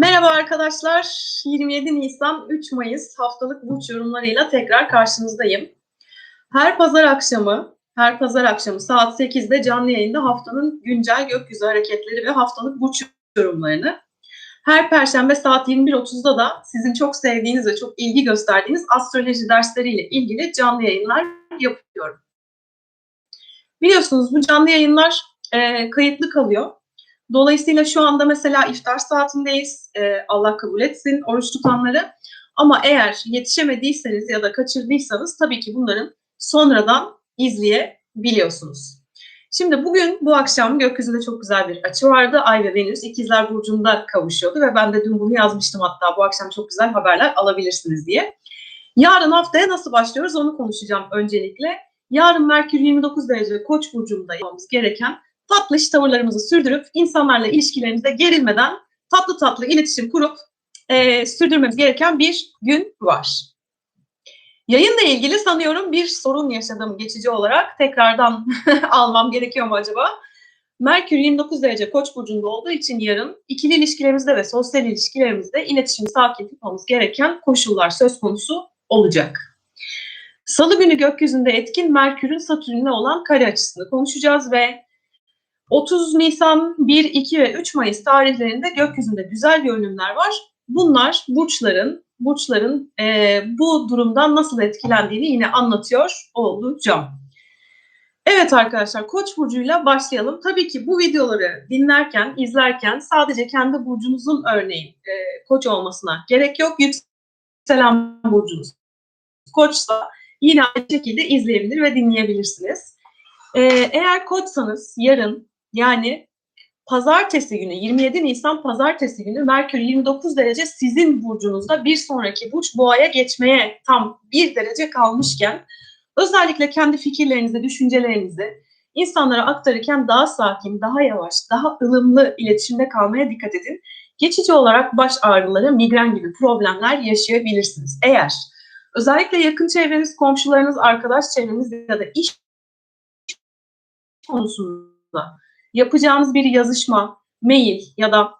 Merhaba arkadaşlar. 27 Nisan 3 Mayıs haftalık burç yorumlarıyla tekrar karşınızdayım. Her pazar akşamı, her pazar akşamı saat 8'de canlı yayında haftanın güncel gökyüzü hareketleri ve haftalık burç yorumlarını, her perşembe saat 21.30'da da sizin çok sevdiğiniz ve çok ilgi gösterdiğiniz astroloji dersleriyle ilgili canlı yayınlar yapıyorum. Biliyorsunuz bu canlı yayınlar e, kayıtlı kalıyor Dolayısıyla şu anda mesela iftar saatindeyiz. E, Allah kabul etsin oruç tutanları. Ama eğer yetişemediyseniz ya da kaçırdıysanız tabii ki bunların sonradan izleyebiliyorsunuz. Şimdi bugün bu akşam gökyüzünde çok güzel bir açı vardı. Ay ve Venüs ikizler burcunda kavuşuyordu ve ben de dün bunu yazmıştım hatta bu akşam çok güzel haberler alabilirsiniz diye. Yarın haftaya nasıl başlıyoruz onu konuşacağım öncelikle. Yarın Merkür 29 derece Koç burcunda yapmamız gereken tatlış tavırlarımızı sürdürüp insanlarla ilişkilerimizde gerilmeden tatlı tatlı iletişim kurup e, sürdürmemiz gereken bir gün var. Yayınla ilgili sanıyorum bir sorun yaşadım geçici olarak. Tekrardan almam gerekiyor mu acaba? Merkür 29 derece Koç burcunda olduğu için yarın ikili ilişkilerimizde ve sosyal ilişkilerimizde iletişimi sakin tutmamız gereken koşullar söz konusu olacak. Salı günü gökyüzünde etkin Merkür'ün Satürn'le olan kare açısını konuşacağız ve 30 Nisan, 1, 2 ve 3 Mayıs tarihlerinde gökyüzünde güzel görünümler var. Bunlar burçların burçların e, bu durumdan nasıl etkilendiğini yine anlatıyor olacağım. Evet arkadaşlar Koç burcuyla başlayalım. Tabii ki bu videoları dinlerken, izlerken sadece kendi burcunuzun örneğin e, Koç olmasına gerek yok. Yükselen burcunuz Koçsa yine aynı şekilde izleyebilir ve dinleyebilirsiniz. Ee, eğer koçsanız yarın yani pazartesi günü 27 Nisan pazartesi günü Merkür 29 derece sizin burcunuzda bir sonraki burç boğaya geçmeye tam bir derece kalmışken özellikle kendi fikirlerinizi, düşüncelerinizi insanlara aktarırken daha sakin, daha yavaş, daha ılımlı iletişimde kalmaya dikkat edin. Geçici olarak baş ağrıları, migren gibi problemler yaşayabilirsiniz. Eğer özellikle yakın çevreniz, komşularınız, arkadaş çevreniz ya da iş konusunda yapacağınız bir yazışma, mail ya da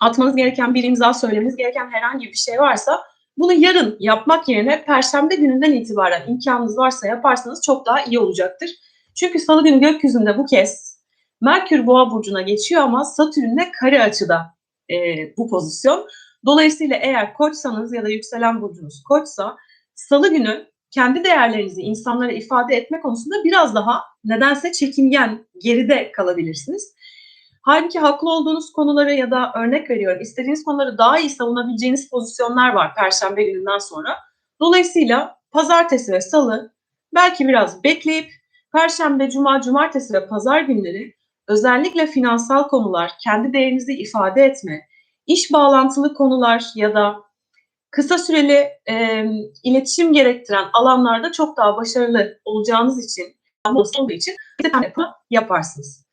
atmanız gereken bir imza söylemeniz gereken herhangi bir şey varsa bunu yarın yapmak yerine perşembe gününden itibaren imkanınız varsa yaparsanız çok daha iyi olacaktır. Çünkü salı günü gökyüzünde bu kez Merkür Boğa burcuna geçiyor ama Satürn'le kare açıda e, bu pozisyon. Dolayısıyla eğer koçsanız ya da yükselen burcunuz koçsa salı günü kendi değerlerinizi insanlara ifade etme konusunda biraz daha nedense çekingen, geride kalabilirsiniz. Halbuki haklı olduğunuz konuları ya da örnek veriyorum istediğiniz konuları daha iyi savunabileceğiniz pozisyonlar var Perşembe gününden sonra. Dolayısıyla pazartesi ve salı belki biraz bekleyip Perşembe, Cuma, Cumartesi ve Pazar günleri özellikle finansal konular, kendi değerinizi ifade etme, iş bağlantılı konular ya da kısa süreli e, iletişim gerektiren alanlarda çok daha başarılı olacağınız için, olduğu için yaparsınız.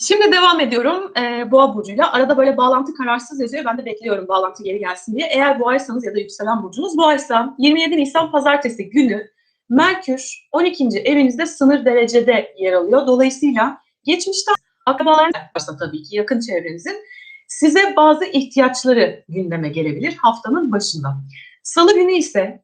Şimdi devam ediyorum e, Boğa burcuyla. Arada böyle bağlantı kararsız yazıyor. Ben de bekliyorum bağlantı geri gelsin diye. Eğer Boğaysanız ya da yükselen burcunuz Boğaysa 27 Nisan pazartesi günü Merkür 12. evinizde sınır derecede yer alıyor. Dolayısıyla geçmişte akrabalarınız varsa tabii ki yakın çevrenizin size bazı ihtiyaçları gündeme gelebilir haftanın başında. Salı günü ise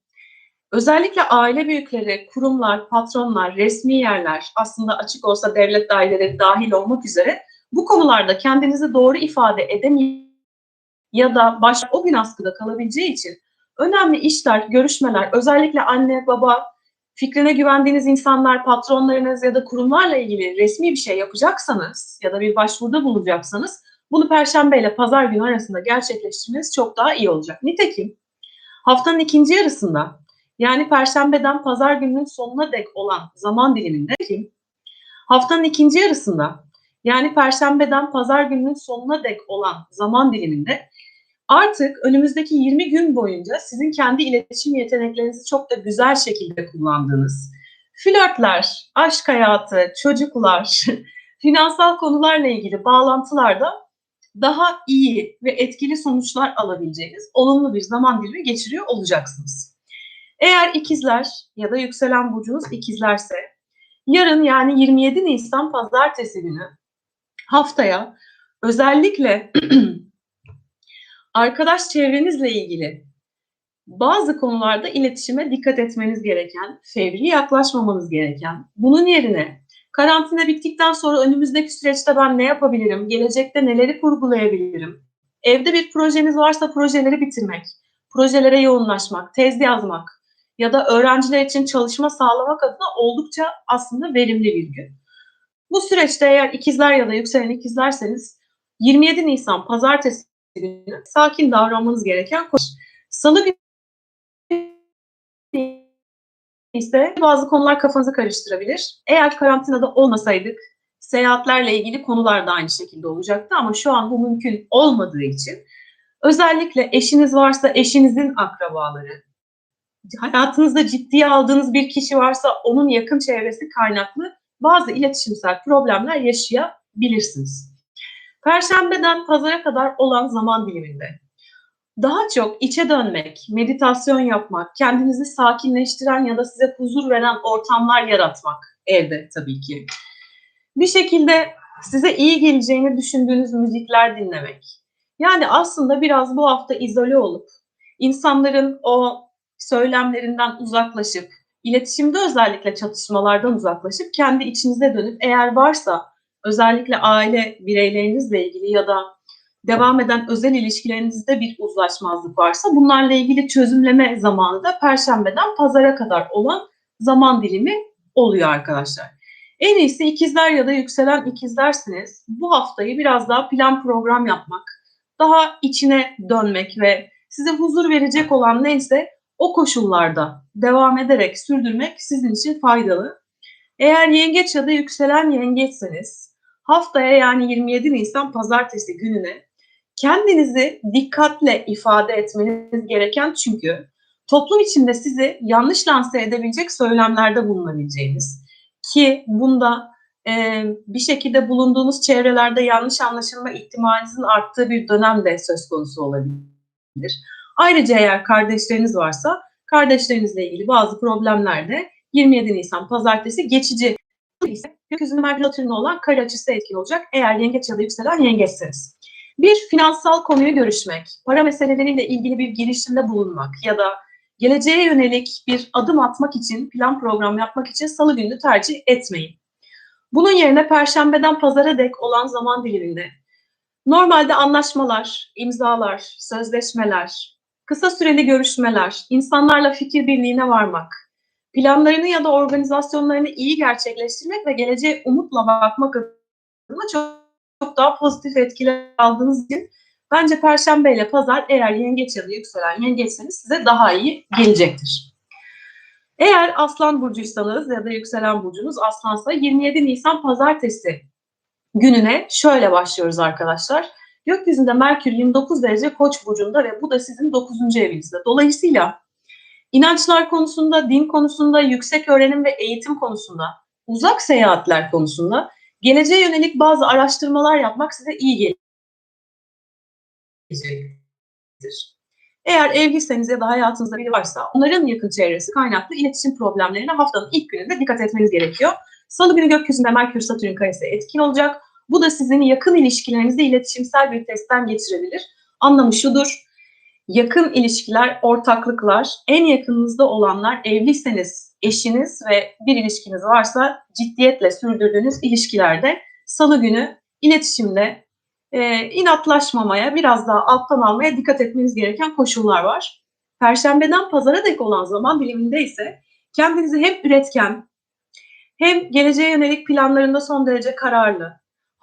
özellikle aile büyükleri, kurumlar, patronlar, resmi yerler, aslında açık olsa devlet daireleri dahil olmak üzere bu konularda kendinizi doğru ifade edemeyip ya da baş o gün askıda kalabileceği için önemli işler, görüşmeler, özellikle anne, baba, fikrine güvendiğiniz insanlar, patronlarınız ya da kurumlarla ilgili resmi bir şey yapacaksanız ya da bir başvuruda bulunacaksanız bunu Perşembe ile Pazar günü arasında gerçekleştirmeniz çok daha iyi olacak. Nitekim haftanın ikinci yarısında yani Perşembeden Pazar gününün sonuna dek olan zaman diliminde ki haftanın ikinci yarısında yani Perşembeden Pazar gününün sonuna dek olan zaman diliminde artık önümüzdeki 20 gün boyunca sizin kendi iletişim yeteneklerinizi çok da güzel şekilde kullandığınız flörtler, aşk hayatı, çocuklar, finansal konularla ilgili bağlantılarda daha iyi ve etkili sonuçlar alabileceğiniz olumlu bir zaman dilimi geçiriyor olacaksınız. Eğer ikizler ya da yükselen burcunuz ikizlerse yarın yani 27 Nisan pazartesi günü haftaya özellikle arkadaş çevrenizle ilgili bazı konularda iletişime dikkat etmeniz gereken, fevri yaklaşmamanız gereken, bunun yerine karantina bittikten sonra önümüzdeki süreçte ben ne yapabilirim, gelecekte neleri kurgulayabilirim, evde bir projeniz varsa projeleri bitirmek, projelere yoğunlaşmak, tez yazmak ya da öğrenciler için çalışma sağlamak adına oldukça aslında verimli bir gün. Bu süreçte eğer ikizler ya da yükselen ikizlerseniz 27 Nisan pazartesi günü sakin davranmanız gereken konuş. Salı ise bazı konular kafanızı karıştırabilir. Eğer karantinada olmasaydık seyahatlerle ilgili konular da aynı şekilde olacaktı ama şu an bu mümkün olmadığı için özellikle eşiniz varsa eşinizin akrabaları, hayatınızda ciddiye aldığınız bir kişi varsa onun yakın çevresi kaynaklı bazı iletişimsel problemler yaşayabilirsiniz. Perşembeden pazara kadar olan zaman diliminde daha çok içe dönmek, meditasyon yapmak, kendinizi sakinleştiren ya da size huzur veren ortamlar yaratmak evde tabii ki. Bir şekilde size iyi geleceğini düşündüğünüz müzikler dinlemek. Yani aslında biraz bu hafta izole olup insanların o söylemlerinden uzaklaşıp, iletişimde özellikle çatışmalardan uzaklaşıp kendi içinize dönüp eğer varsa özellikle aile bireylerinizle ilgili ya da devam eden özel ilişkilerinizde bir uzlaşmazlık varsa bunlarla ilgili çözümleme zamanı da perşembeden pazara kadar olan zaman dilimi oluyor arkadaşlar. En iyisi ikizler ya da yükselen ikizlersiniz. Bu haftayı biraz daha plan program yapmak, daha içine dönmek ve size huzur verecek olan neyse o koşullarda devam ederek sürdürmek sizin için faydalı. Eğer yengeç ya da yükselen yengeçseniz haftaya yani 27 Nisan pazartesi gününe kendinizi dikkatle ifade etmeniz gereken çünkü toplum içinde sizi yanlış lanse edebilecek söylemlerde bulunabileceğiniz ki bunda e, bir şekilde bulunduğunuz çevrelerde yanlış anlaşılma ihtimalinizin arttığı bir dönem de söz konusu olabilir. Ayrıca eğer kardeşleriniz varsa kardeşlerinizle ilgili bazı problemler de 27 Nisan pazartesi geçici ise gökyüzünün Merkür olan kare açısı etkin olacak eğer yengeç ya da yükselen yengeçseniz. Bir finansal konuyu görüşmek, para meseleleriyle ilgili bir girişimde bulunmak ya da geleceğe yönelik bir adım atmak için, plan program yapmak için salı günü tercih etmeyin. Bunun yerine perşembeden pazara dek olan zaman diliminde normalde anlaşmalar, imzalar, sözleşmeler, kısa süreli görüşmeler, insanlarla fikir birliğine varmak, planlarını ya da organizasyonlarını iyi gerçekleştirmek ve geleceğe umutla bakmak adına çok çok daha pozitif etkiler aldığınız için bence Perşembe ile Pazar eğer yengeç ya da yükselen yengeçseniz size daha iyi gelecektir. Eğer Aslan burcuysanız ya da yükselen burcunuz Aslansa 27 Nisan Pazartesi gününe şöyle başlıyoruz arkadaşlar. Gökyüzünde Merkür 29 derece Koç burcunda ve bu da sizin 9. evinizde. Dolayısıyla inançlar konusunda, din konusunda, yüksek öğrenim ve eğitim konusunda, uzak seyahatler konusunda geleceğe yönelik bazı araştırmalar yapmak size iyi gelecektir. Eğer evliyseniz ya da hayatınızda biri varsa onların yakın çevresi kaynaklı iletişim problemlerine haftanın ilk gününde dikkat etmeniz gerekiyor. Salı günü gökyüzünde Merkür Satürn karesi etkin olacak. Bu da sizin yakın ilişkilerinizde iletişimsel bir testten geçirebilir. Anlamı şudur. Yakın ilişkiler, ortaklıklar, en yakınınızda olanlar evliyseniz eşiniz ve bir ilişkiniz varsa ciddiyetle sürdürdüğünüz ilişkilerde salı günü iletişimde e, inatlaşmamaya, biraz daha alttan almaya dikkat etmeniz gereken koşullar var. Perşembeden pazara dek olan zaman diliminde ise kendinizi hem üretken hem geleceğe yönelik planlarında son derece kararlı,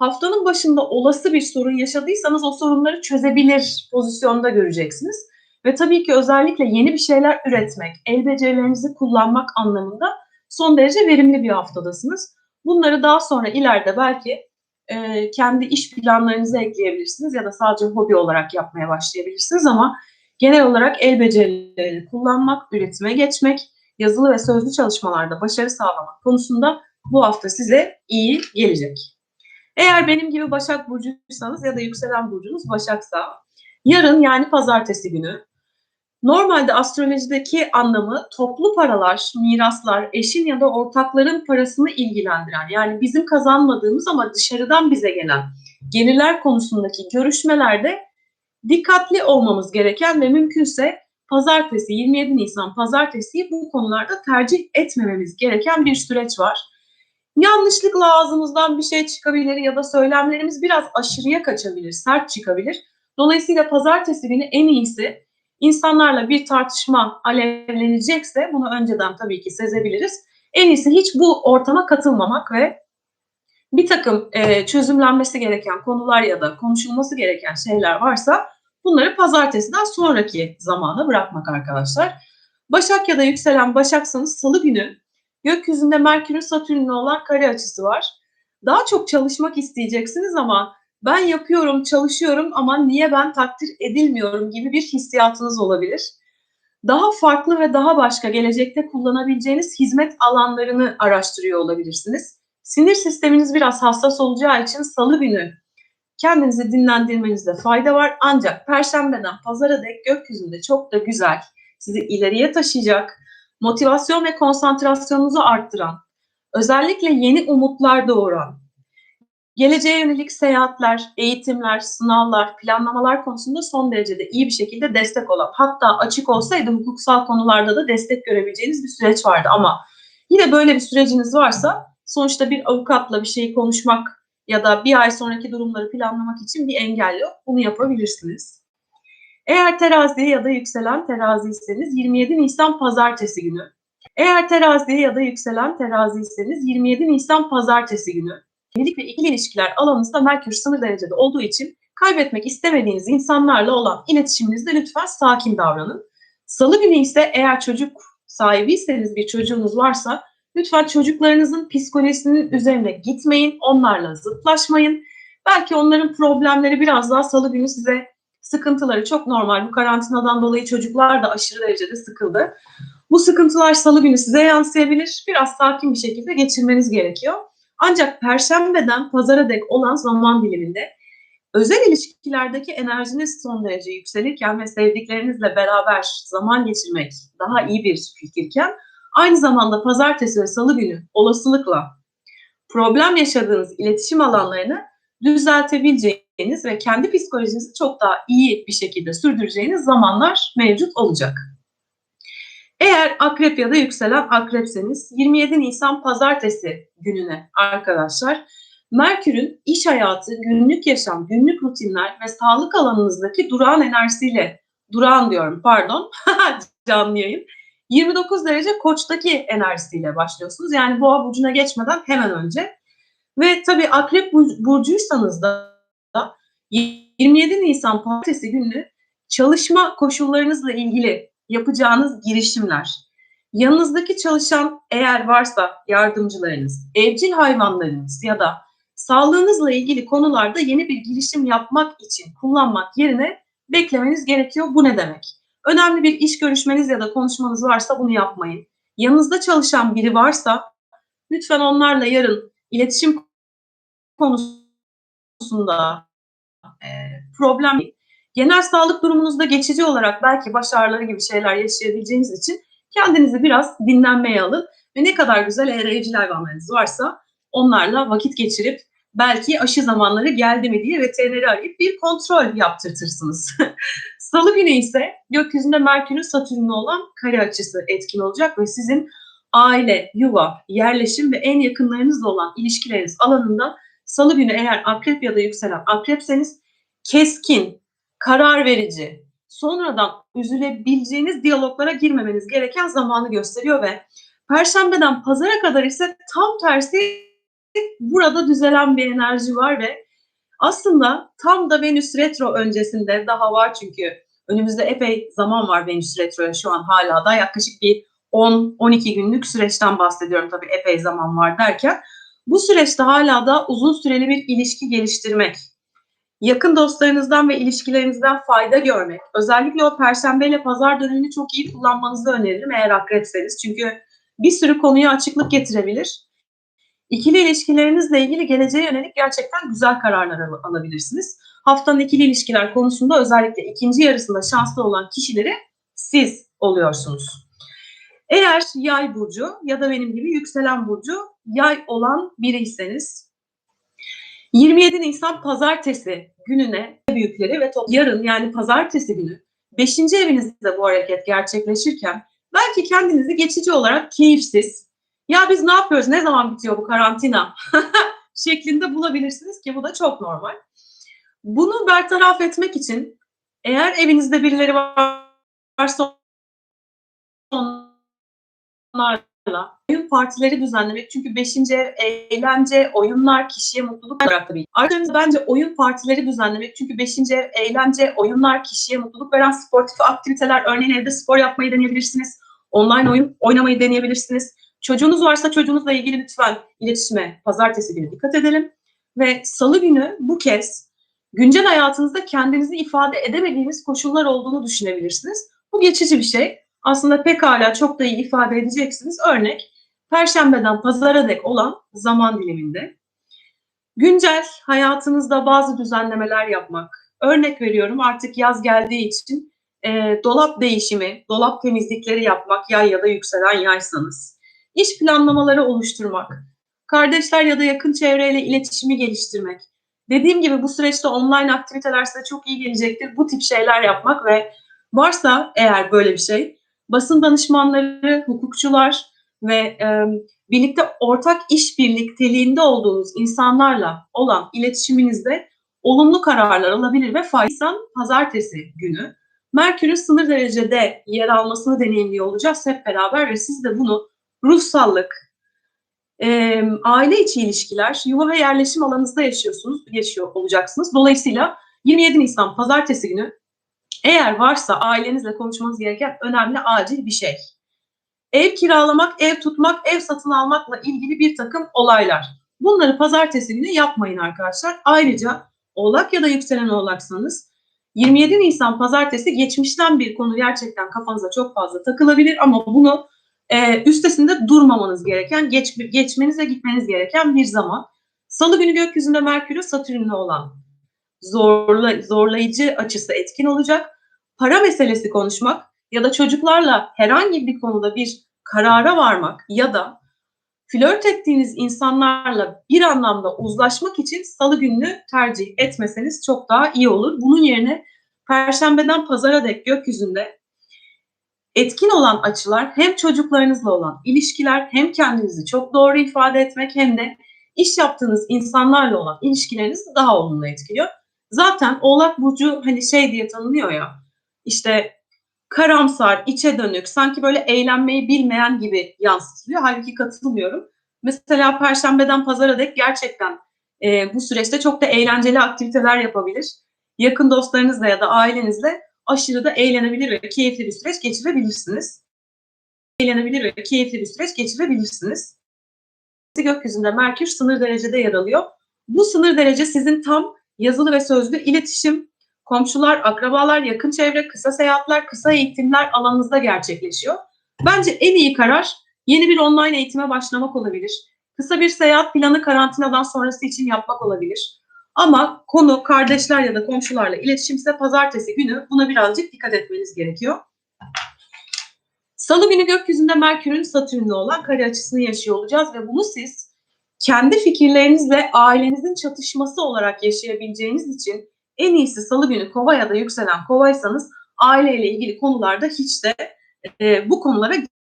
haftanın başında olası bir sorun yaşadıysanız o sorunları çözebilir pozisyonda göreceksiniz. Ve tabii ki özellikle yeni bir şeyler üretmek, el becerilerinizi kullanmak anlamında son derece verimli bir haftadasınız. Bunları daha sonra ileride belki e, kendi iş planlarınıza ekleyebilirsiniz ya da sadece hobi olarak yapmaya başlayabilirsiniz ama genel olarak el becerilerini kullanmak, üretime geçmek, yazılı ve sözlü çalışmalarda başarı sağlamak konusunda bu hafta size iyi gelecek. Eğer benim gibi Başak Burcu'ysanız ya da yükselen burcunuz Başaksa yarın yani pazartesi günü Normalde astrolojideki anlamı toplu paralar, miraslar, eşin ya da ortakların parasını ilgilendiren yani bizim kazanmadığımız ama dışarıdan bize gelen gelirler konusundaki görüşmelerde dikkatli olmamız gereken ve mümkünse pazartesi 27 Nisan pazartesiyi bu konularda tercih etmememiz gereken bir süreç var. Yanlışlıkla ağzımızdan bir şey çıkabilir ya da söylemlerimiz biraz aşırıya kaçabilir, sert çıkabilir. Dolayısıyla pazartesi günü en iyisi insanlarla bir tartışma alevlenecekse bunu önceden tabii ki sezebiliriz. En iyisi hiç bu ortama katılmamak ve bir takım e, çözümlenmesi gereken konular ya da konuşulması gereken şeyler varsa bunları pazartesiden sonraki zamana bırakmak arkadaşlar. Başak ya da yükselen Başaksanız salı günü gökyüzünde Merkür'ün Satürn'ün olan kare açısı var. Daha çok çalışmak isteyeceksiniz ama ben yapıyorum, çalışıyorum ama niye ben takdir edilmiyorum gibi bir hissiyatınız olabilir. Daha farklı ve daha başka gelecekte kullanabileceğiniz hizmet alanlarını araştırıyor olabilirsiniz. Sinir sisteminiz biraz hassas olacağı için salı günü kendinizi dinlendirmenizde fayda var. Ancak perşembeden pazara dek gökyüzünde çok da güzel, sizi ileriye taşıyacak, motivasyon ve konsantrasyonunuzu arttıran, özellikle yeni umutlar doğuran, geleceğe yönelik seyahatler, eğitimler, sınavlar, planlamalar konusunda son derecede iyi bir şekilde destek olan, hatta açık olsaydı hukuksal konularda da destek görebileceğiniz bir süreç vardı ama yine böyle bir süreciniz varsa sonuçta bir avukatla bir şeyi konuşmak ya da bir ay sonraki durumları planlamak için bir engel yok. Bunu yapabilirsiniz. Eğer terazi ya da yükselen teraziyseniz 27 Nisan pazartesi günü. Eğer terazi ya da yükselen teraziyseniz 27 Nisan pazartesi günü. Evlilik ve ikili ilişkiler alanınızda Merkür sınır derecede olduğu için kaybetmek istemediğiniz insanlarla olan iletişiminizde lütfen sakin davranın. Salı günü ise eğer çocuk sahibiyseniz bir çocuğunuz varsa lütfen çocuklarınızın psikolojisinin üzerine gitmeyin, onlarla zıtlaşmayın. Belki onların problemleri biraz daha salı günü size sıkıntıları çok normal. Bu karantinadan dolayı çocuklar da aşırı derecede sıkıldı. Bu sıkıntılar salı günü size yansıyabilir. Biraz sakin bir şekilde geçirmeniz gerekiyor. Ancak perşembeden pazara dek olan zaman diliminde özel ilişkilerdeki enerjiniz son derece yükselirken ve sevdiklerinizle beraber zaman geçirmek daha iyi bir fikirken aynı zamanda pazartesi ve salı günü olasılıkla problem yaşadığınız iletişim alanlarını düzeltebileceğiniz ve kendi psikolojinizi çok daha iyi bir şekilde sürdüreceğiniz zamanlar mevcut olacak. Eğer akrep ya da yükselen akrepseniz 27 Nisan pazartesi gününe arkadaşlar Merkür'ün iş hayatı, günlük yaşam, günlük rutinler ve sağlık alanınızdaki durağan enerjisiyle, durağan diyorum pardon, canlı yayın, 29 derece koçtaki enerjisiyle başlıyorsunuz. Yani boğa burcuna geçmeden hemen önce. Ve tabii akrep burcuysanız da 27 Nisan pazartesi günü çalışma koşullarınızla ilgili yapacağınız girişimler, yanınızdaki çalışan eğer varsa yardımcılarınız, evcil hayvanlarınız ya da sağlığınızla ilgili konularda yeni bir girişim yapmak için kullanmak yerine beklemeniz gerekiyor. Bu ne demek? Önemli bir iş görüşmeniz ya da konuşmanız varsa bunu yapmayın. Yanınızda çalışan biri varsa lütfen onlarla yarın iletişim konusunda e, problem genel sağlık durumunuzda geçici olarak belki baş ağrıları gibi şeyler yaşayabileceğiniz için kendinizi biraz dinlenmeye alın ve ne kadar güzel eğer evcil varsa onlarla vakit geçirip belki aşı zamanları geldi mi diye veterineri arayıp bir kontrol yaptırtırsınız. Salı günü ise gökyüzünde Merkür'ün Satürn'le olan kare açısı etkin olacak ve sizin aile, yuva, yerleşim ve en yakınlarınızla olan ilişkileriniz alanında Salı günü eğer akrep ya da yükselen akrepseniz keskin, karar verici, sonradan üzülebileceğiniz diyaloglara girmemeniz gereken zamanı gösteriyor ve Perşembeden pazara kadar ise tam tersi burada düzelen bir enerji var ve aslında tam da Venüs retro öncesinde daha var çünkü önümüzde epey zaman var Venüs retroya şu an hala da yaklaşık bir 10-12 günlük süreçten bahsediyorum tabii epey zaman var derken. Bu süreçte hala da uzun süreli bir ilişki geliştirmek, yakın dostlarınızdan ve ilişkilerinizden fayda görmek, özellikle o perşembe ile pazar dönemini çok iyi kullanmanızı öneririm eğer akrepseniz. Çünkü bir sürü konuya açıklık getirebilir. İkili ilişkilerinizle ilgili geleceğe yönelik gerçekten güzel kararlar al- alabilirsiniz. Haftanın ikili ilişkiler konusunda özellikle ikinci yarısında şanslı olan kişileri siz oluyorsunuz. Eğer yay burcu ya da benim gibi yükselen burcu yay olan biriyseniz 27 Nisan pazartesi gününe büyükleri ve top yarın yani pazartesi günü 5. evinizde bu hareket gerçekleşirken belki kendinizi geçici olarak keyifsiz, ya biz ne yapıyoruz, ne zaman bitiyor bu karantina şeklinde bulabilirsiniz ki bu da çok normal. Bunu bertaraf etmek için eğer evinizde birileri varsa onlarla oyun partileri düzenlemek çünkü 5. ev eğlence, oyunlar kişiye mutluluk veren tabii. Ayrıca bence oyun partileri düzenlemek çünkü 5. ev eğlence, oyunlar kişiye mutluluk veren sportif aktiviteler örneğin evde spor yapmayı deneyebilirsiniz. Online oyun oynamayı deneyebilirsiniz. Çocuğunuz varsa çocuğunuzla ilgili lütfen iletişime pazartesi günü dikkat edelim. Ve salı günü bu kez güncel hayatınızda kendinizi ifade edemediğiniz koşullar olduğunu düşünebilirsiniz. Bu geçici bir şey. Aslında pekala çok da iyi ifade edeceksiniz. Örnek, Perşembeden pazara dek olan zaman diliminde güncel hayatınızda bazı düzenlemeler yapmak. Örnek veriyorum artık yaz geldiği için e, dolap değişimi, dolap temizlikleri yapmak yay ya da yükselen yaysanız. İş planlamaları oluşturmak, kardeşler ya da yakın çevreyle iletişimi geliştirmek. Dediğim gibi bu süreçte online aktiviteler size çok iyi gelecektir. Bu tip şeyler yapmak ve varsa eğer böyle bir şey basın danışmanları, hukukçular ve e, birlikte ortak iş birlikteliğinde olduğunuz insanlarla olan iletişiminizde olumlu kararlar alabilir ve faysan pazartesi günü Merkür'ün sınır derecede yer almasını deneyimliyor olacağız hep beraber ve siz de bunu ruhsallık, e, aile içi ilişkiler, yuva ve yerleşim alanınızda yaşıyorsunuz, yaşıyor olacaksınız. Dolayısıyla 27 Nisan pazartesi günü eğer varsa ailenizle konuşmanız gereken önemli acil bir şey. Ev kiralamak, ev tutmak, ev satın almakla ilgili bir takım olaylar. Bunları pazartesi günü yapmayın arkadaşlar. Ayrıca oğlak ya da yükselen oğlaksanız 27 Nisan pazartesi geçmişten bir konu gerçekten kafanıza çok fazla takılabilir ama bunu e, üstesinde durmamanız gereken, geç, geçmeniz ve gitmeniz gereken bir zaman. Salı günü gökyüzünde Merkür'ü Satürn'le olan zorla, zorlayıcı açısı etkin olacak. Para meselesi konuşmak ya da çocuklarla herhangi bir konuda bir karara varmak ya da flört ettiğiniz insanlarla bir anlamda uzlaşmak için salı gününü tercih etmeseniz çok daha iyi olur. Bunun yerine perşembeden pazara dek gökyüzünde etkin olan açılar hem çocuklarınızla olan ilişkiler hem kendinizi çok doğru ifade etmek hem de iş yaptığınız insanlarla olan ilişkilerinizi daha olumlu etkiliyor. Zaten Oğlak Burcu hani şey diye tanınıyor ya işte karamsar, içe dönük, sanki böyle eğlenmeyi bilmeyen gibi yansıtılıyor. Halbuki katılmıyorum. Mesela Perşembeden Pazara dek gerçekten e, bu süreçte çok da eğlenceli aktiviteler yapabilir. Yakın dostlarınızla ya da ailenizle aşırı da eğlenebilir ve keyifli bir süreç geçirebilirsiniz. Eğlenebilir ve keyifli bir süreç geçirebilirsiniz. Gökyüzünde Merkür sınır derecede yer alıyor. Bu sınır derece sizin tam yazılı ve sözlü iletişim, komşular, akrabalar, yakın çevre, kısa seyahatler, kısa eğitimler alanınızda gerçekleşiyor. Bence en iyi karar yeni bir online eğitime başlamak olabilir. Kısa bir seyahat planı karantinadan sonrası için yapmak olabilir. Ama konu kardeşler ya da komşularla iletişimse pazartesi günü buna birazcık dikkat etmeniz gerekiyor. Salı günü gökyüzünde Merkür'ün Satürn'le olan kare açısını yaşıyor olacağız ve bunu siz kendi fikirlerinizle ailenizin çatışması olarak yaşayabileceğiniz için en iyisi salı günü kova ya da yükselen kovaysanız aileyle ilgili konularda hiç de e, bu konulara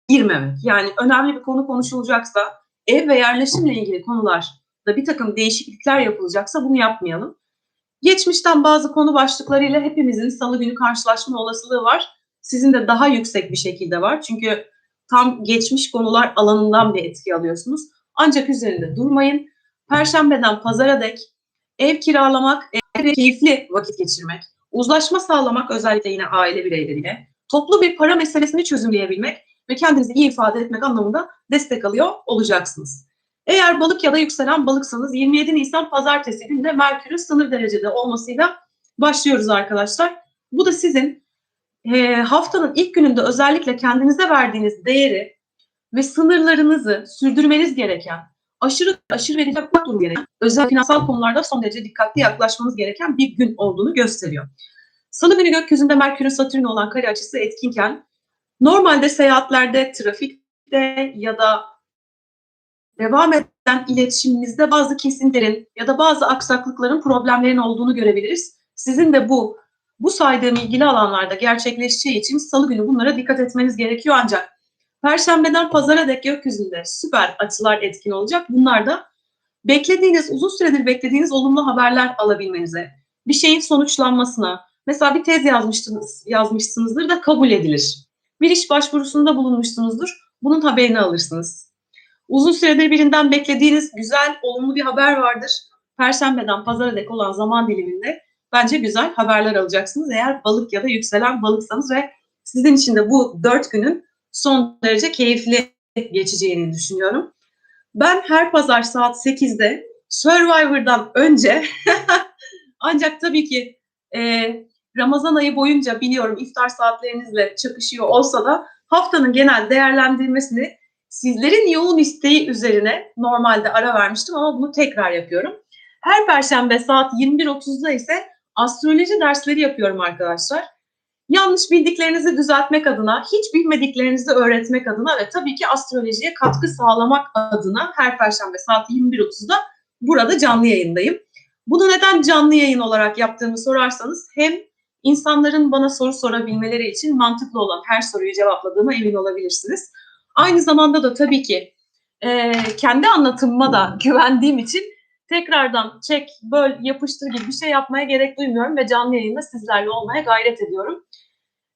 girmemek. Yani önemli bir konu konuşulacaksa ev ve yerleşimle ilgili konular da bir takım değişiklikler yapılacaksa bunu yapmayalım. Geçmişten bazı konu başlıklarıyla hepimizin salı günü karşılaşma olasılığı var. Sizin de daha yüksek bir şekilde var. Çünkü tam geçmiş konular alanından bir etki alıyorsunuz. Ancak üzerinde durmayın. Perşembeden pazara dek ev kiralamak, ev keyifli vakit geçirmek, uzlaşma sağlamak özellikle yine aile bireyleriyle, toplu bir para meselesini çözümleyebilmek ve kendinizi iyi ifade etmek anlamında destek alıyor olacaksınız. Eğer balık ya da yükselen balıksanız 27 Nisan pazartesi günde Merkür'ün sınır derecede olmasıyla başlıyoruz arkadaşlar. Bu da sizin e, haftanın ilk gününde özellikle kendinize verdiğiniz değeri ve sınırlarınızı sürdürmeniz gereken, aşırı aşırı verici durum gereken, özel finansal konularda son derece dikkatli yaklaşmanız gereken bir gün olduğunu gösteriyor. Salı günü gökyüzünde Merkür'ün Satürn olan kare açısı etkinken normalde seyahatlerde, trafikte ya da devam eden iletişiminizde bazı kesintilerin ya da bazı aksaklıkların, problemlerin olduğunu görebiliriz. Sizin de bu bu saydığım ilgili alanlarda gerçekleşeceği için salı günü bunlara dikkat etmeniz gerekiyor ancak Perşembeden pazara dek gökyüzünde süper açılar etkin olacak. Bunlar da beklediğiniz, uzun süredir beklediğiniz olumlu haberler alabilmenize, bir şeyin sonuçlanmasına, mesela bir tez yazmıştınız, yazmışsınızdır da kabul edilir. Bir iş başvurusunda bulunmuşsunuzdur, bunun haberini alırsınız. Uzun süredir birinden beklediğiniz güzel, olumlu bir haber vardır. Perşembeden pazara dek olan zaman diliminde bence güzel haberler alacaksınız. Eğer balık ya da yükselen balıksanız ve sizin için de bu dört günün son derece keyifli geçeceğini düşünüyorum. Ben her pazar saat 8'de Survivor'dan önce ancak tabii ki e, Ramazan ayı boyunca biliyorum iftar saatlerinizle çakışıyor olsa da haftanın genel değerlendirmesini sizlerin yoğun isteği üzerine normalde ara vermiştim ama bunu tekrar yapıyorum. Her perşembe saat 21.30'da ise astroloji dersleri yapıyorum arkadaşlar yanlış bildiklerinizi düzeltmek adına, hiç bilmediklerinizi öğretmek adına ve tabii ki astrolojiye katkı sağlamak adına her perşembe saat 21.30'da burada canlı yayındayım. Bunu neden canlı yayın olarak yaptığımı sorarsanız hem insanların bana soru sorabilmeleri için mantıklı olan her soruyu cevapladığıma emin olabilirsiniz. Aynı zamanda da tabii ki e, kendi anlatımıma da güvendiğim için tekrardan çek, böl, yapıştır gibi bir şey yapmaya gerek duymuyorum ve canlı yayında sizlerle olmaya gayret ediyorum.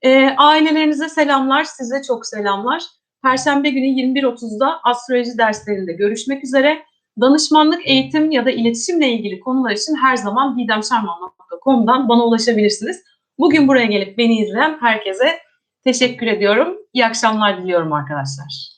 E, ailelerinize selamlar, size çok selamlar. Perşembe günü 21.30'da astroloji derslerinde görüşmek üzere. Danışmanlık, eğitim ya da iletişimle ilgili konular için her zaman didemşerman.com'dan bana ulaşabilirsiniz. Bugün buraya gelip beni izleyen herkese teşekkür ediyorum. İyi akşamlar diliyorum arkadaşlar.